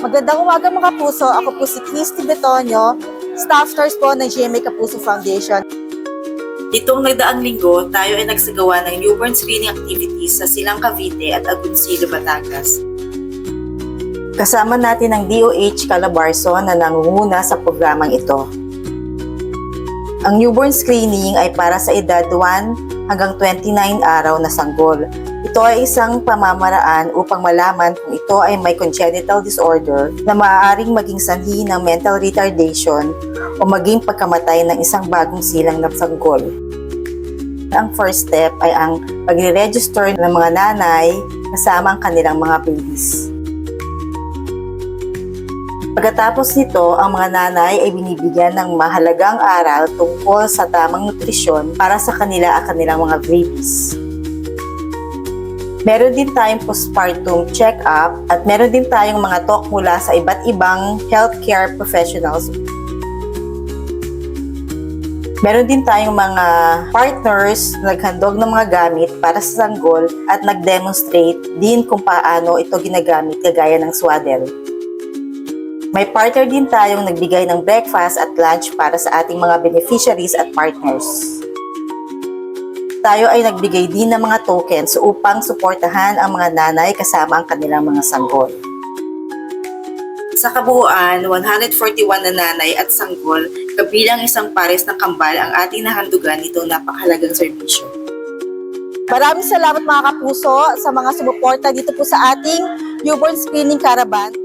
Magandang umaga mga puso. Ako po si Christy Betonio, staff nurse po ng GMA Kapuso Foundation. Itong nagdaang linggo, tayo ay nagsagawa ng newborn screening activities sa Silang Cavite at Agoncillo, Batangas. Kasama natin ang DOH Calabarzon na nangunguna sa programang ito. Ang newborn screening ay para sa edad 1 hanggang 29 araw na sanggol. Ito ay isang pamamaraan upang malaman kung ito ay may congenital disorder na maaaring maging sanhi ng mental retardation o maging pagkamatay ng isang bagong silang na sanggol. Ang first step ay ang pagre-register ng mga nanay kasama ang kanilang mga babies. Pagkatapos nito, ang mga nanay ay binibigyan ng mahalagang aral tungkol sa tamang nutrisyon para sa kanila at kanilang mga babies. Meron din tayong postpartum check-up at meron din tayong mga talk mula sa iba't ibang healthcare professionals. Meron din tayong mga partners na naghandog ng mga gamit para sa sanggol at nag-demonstrate din kung paano ito ginagamit kagaya ng swaddle. May partner din tayong nagbigay ng breakfast at lunch para sa ating mga beneficiaries at partners. Tayo ay nagbigay din ng mga tokens upang suportahan ang mga nanay kasama ang kanilang mga sanggol. Sa kabuuan, 141 na nanay at sanggol, kabilang isang pares ng kambal ang ating nahandugan nitong napakahalagang serbisyo. Maraming salamat mga kapuso sa mga sumuporta dito po sa ating newborn screening caravan.